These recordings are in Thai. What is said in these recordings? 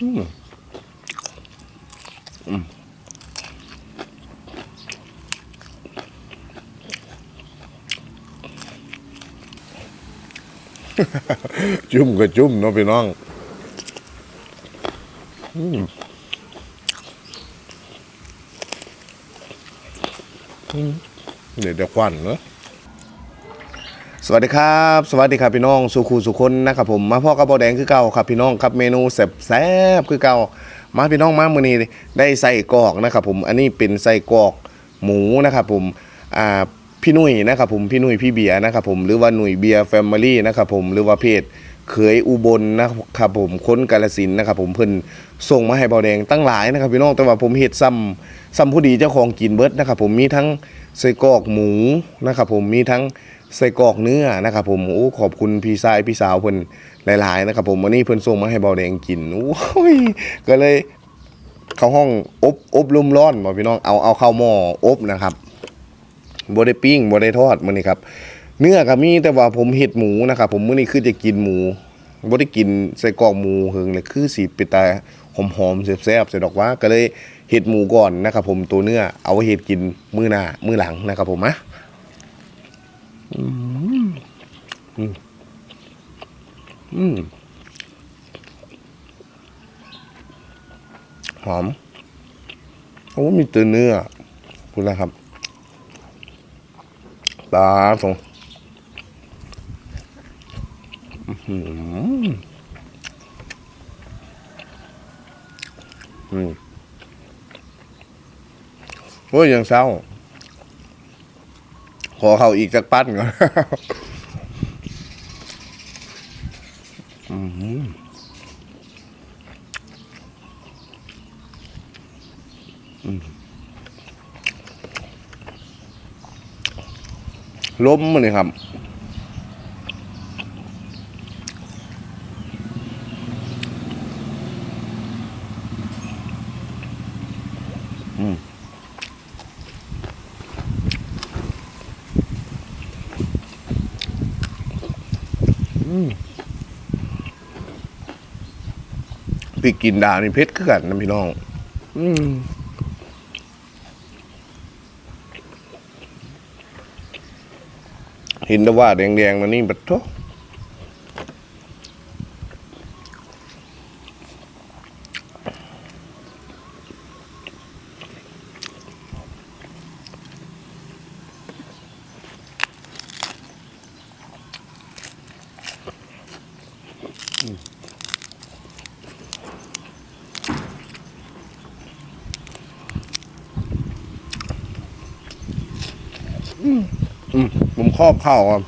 อืมอืมจุ่มก็จุ่มเนาะพี่น้องอืมอืมเดี๋ยวเดี๋ยวควันเนาะ สวัสดีครับสวัสดีครับพี่น้องสุขูสุคนนะครับผมมาพ่อกระบอกแดงคือเก่าครับพี่น้องครับเมนูแซ่บคือเก่ามาพี่น้องมามื้อนี้ได้ใส่กอกนะครับผมอันนี้เป็นใส่กอกหมูนะครับผมอ่าพี่นุ่ยนะครับผมพี่นุ่ยพี่เบียร์นะครับผมหรือว่าหนุ่ยเบียร์แฟมิลี่นะครับผมหรือว่าเพจเคยอุบลนะครับผมค้นกาลสินนะครับผมเพิ่นส่งมาให้เบาแดงตั้งหลายนะครับพี่น้องแต่ว่าผมเฮ็ดซ้ำซ้ำผู้ดีเจ้าของกินเบิดนะครับผมมีทั้งใส่กอกหมูนะครับผมมีทั้ง ใส่กอกเนื้อนะครับผมโอ้ขอบคุณพี่ชายพี่สาวเพิ่นหลายๆนะครับผมวันนี้เพิ่นส่งมาให้เบาแดงกินโอ้ยก็เลยเข้าห้องอบอบลมร้อนบ่พี่น้องเอาเอาเข้าหม้ออบนะครับบ่ได้ปิ้งบ่ได้ทอดมื้อนี้ครับ เนื้อก็มีแต่ว่าผมเฮ็ดหมูนะครับผมมื้อนี้คือจะกินหมูบ่ได้กินใส่กอกหมูเฮิงเลยคือสิเป็นตาหอมๆแซ่บๆใส่ดอกว่าก็เลยเฮ็ดหมูก่อนนะครับผมตัวเนื้อเอาไว้เฮ็ดกินมื้อหน้ามื้อหลังนะครับผมอะ อืมอืมอืมหอมโอ้มีตัวเนื้อคุณนะครับตาสงอื้อหืออืมโอ้ยยังเศร้า อเข้าอีกจักปั้นก่อนล้มมาเลยครับ พี่กินดาวนี่เพชรขึ้นกันนะพี่น้อง อืมเห็นแต่ว่าแดงๆนั่นนี่บัดทุก ผมครอบข้าวครับ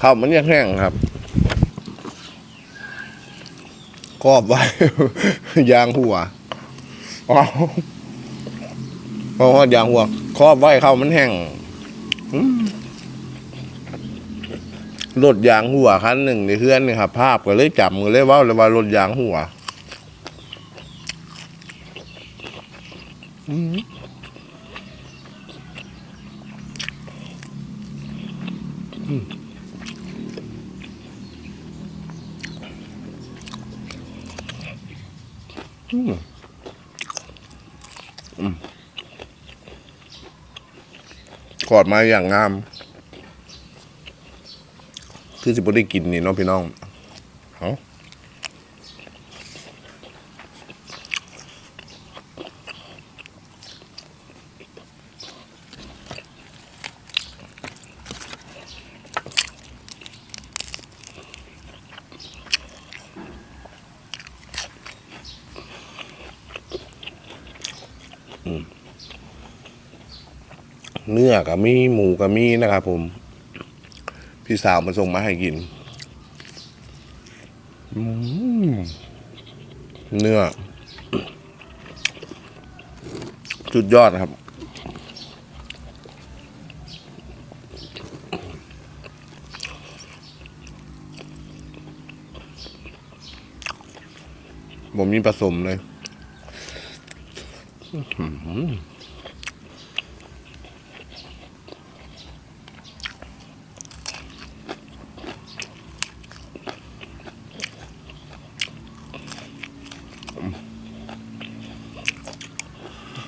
ข้าวมันยังแห้งครับครอบไว้ ยางหัวอ๋อเพราะว่ายางหัวครอบไว้ข้าวมันแห้งรถยางหัวคันหนึ่งในเพื่อนนี่ครับ ภาพก็เลยจับมือเลยว่าเลยว่ารถยางหัว อืม อืมอืมกอดมาอย่างงาม คือสิบ่ได้กินนี่เน้องพี่น้องเอา เนื้อกับมีหมูกับมีนะครับผม พี่สาวมาส่งมาให้กินเนื้อสุดยอดครับ ผมมีผสมเลย อื้อ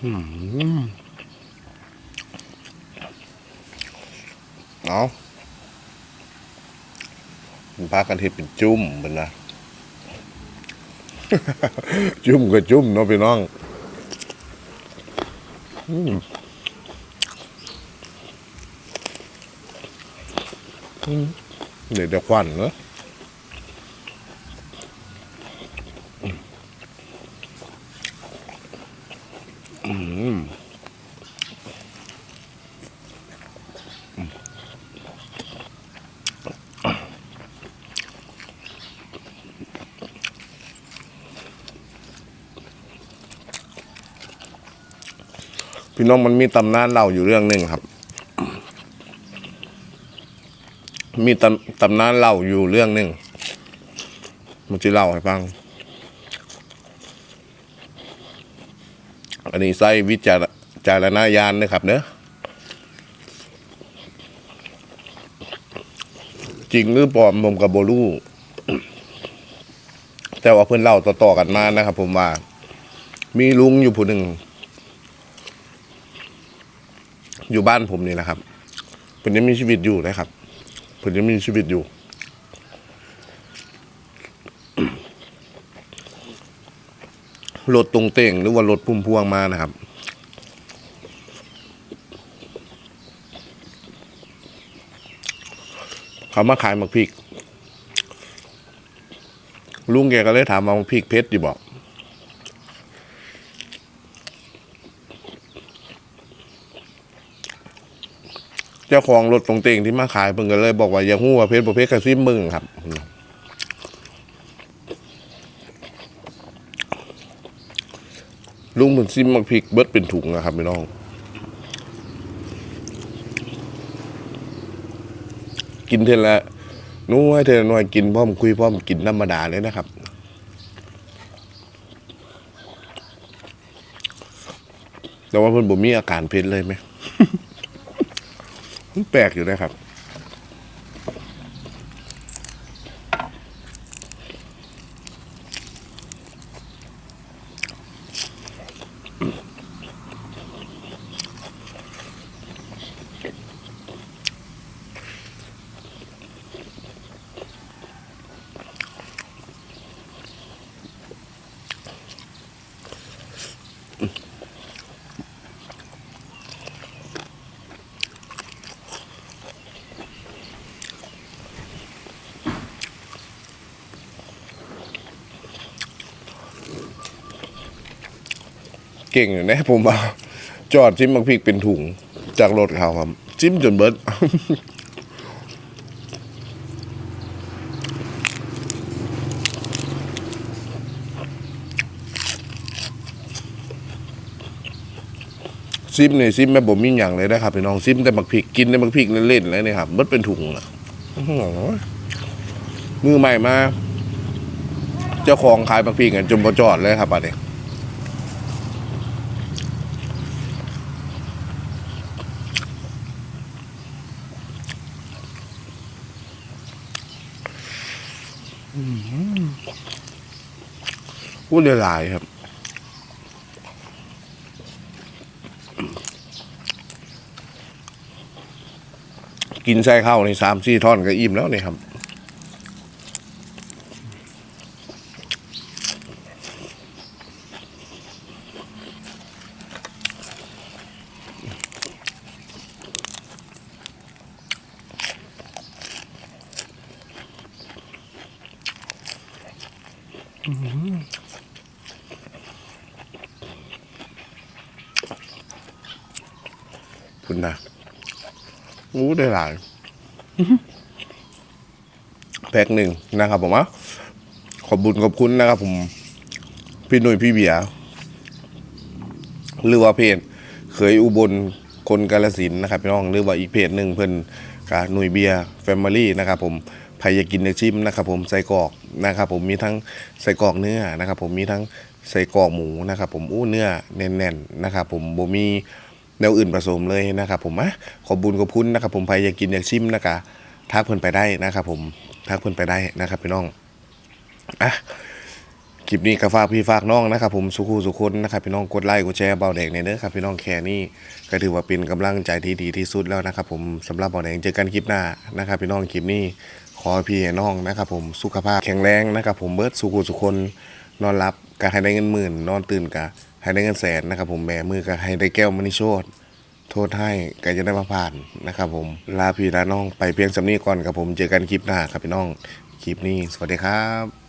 เอามันพากันเห็ดเป็นจุ่มเป็นนะ จุ่มก็จุ่มเนาะพี่น้องอืมอืมเดี๋ยวเดี๋ยวควันเนอะอืม พี่น้องมันมีตำนานเล่าอยู่เรื่องหนึ่งครับ มีตำตำนานเล่าอยู่เรื่องหนึ่งมันจะเล่าให้ฟัง อันนี้ใส่วิจารจารณญาณนะครับเนอะจริงหรือปลอมผมกับโบลูแต่ว่าเพื่อนเล่าต่อๆกันมานะครับผมว่า มีลุงอยู่ผู้หนึ่ง อยู่บ้านผมนี่นะครับเพิ่นยังมีชีวิตอยู่นะครับเพิ่นยังมีชีวิตอยู่ รถตรงเต่งหรือว่ารถพุ่มพวงมานะครับ เขามาขายหมักพริก ลุงแกก็เลยถามว่าหมักพริกเพชรอยู่บอก เจ้าของรถตรงเต่งที่มาขายเพิ่งก็เลย บอกว่าอย่าหู้ว่าเพชรประเภทกระซิบมึงครับลุงเหมือนซิมมักพริกเบิดเป็นถุงนะครับพี่น้องกินเทละนู้ให้เทละหน่อยกินพร้อมคุยพร้อมกินธรรมดาเลยนะครับ แต่ว่าเพิ่อนบ่มีอาการเพชรเลยไหม มันแปลกอยู่นะครับ เก่งอยู่นะผมว่าจอดจิ้มมักพริกเป็นถุงจากรถเขาครับ จิ้มจนเบิดซิมเนี่ยซิมแม่บ่มีอย่างเลยนะครับพี่น้องซิมแต่มักพริกกินแต่มักพริกเล่นๆเลยนี่ครับมันเป็นถุงอะมือใหม่มา เจ้าของขายมักพริกกันจนบ่จอดเลยครับอันนี้ พูดหลายๆครับกินไส้ข้าวในสามสี่ท่อนก็อิ่มแล้วนี่ครับ คุณนะอู้ได้หลายแพ็คหนึ่งนะครับ ผมอะขอบบุญขอบคุณนะครับ ผม พี่หนุ่ยพี่เบียร์หรือว่าเพจเคยอุบลคนกาลสินธุ์นะครับพี่น้องหรือว่าอีกเพจหนึ่งเพิ่นกาหนุ่ยเบียร์แฟมิลี่นะครับ ผมใครอยากกินอยากชิมนะครับ ผมใส่กรอกนะครับ ผมมีทั้งใส่กรอกเนื้อนะครับ ผมมีทั้งใส่กรอกหมูนะครับ ผมอู้เนื้อแน่นๆนะครับ ผมบ่มี แนวอื่นผสมเลยนะครับผมอะขอบบุญขอบคุณนะครับผมใครอยากกินอยากชิมนะคะทักเพิ่อนไปได้นะครับผมทักเพิ่อนไปได้นะครับพี่น้องอะคลิปนี้ก็ฝากพี่ฝากน้องนะครับผมสุขูสุคนนะครับพี่น้องกดไลค์กดแชร์เบาแดงในเด้อครับพี่น้องแค่นี้ก็ถือว่าเป็นกำลังใจที่ดีที่สุดแล้วนะครับผมสำหรับเบาแดงเจอกันคลิปหน้านะครับพี่น้องคลิปนี้ขอพี่น้องนะครับผมสุขภาพแข็งแรงนะครับผมเบิร์ดสุขูสุคนนอนรับก็ให้ได้เงินหมื่นนอนตื่นก็ ให้ได้เงินแสนนะครับผมแม่มือก็ให้ได้แก้วมณีโชตโทษให้ก็จะได้มาผ่านนะครับผมลาพี่ลาน้องไปเพียงสำนี้ก่อนครับผมเจอกันคลิปหน้าครับพี่น้องคลิปนี้สวัสดีครับ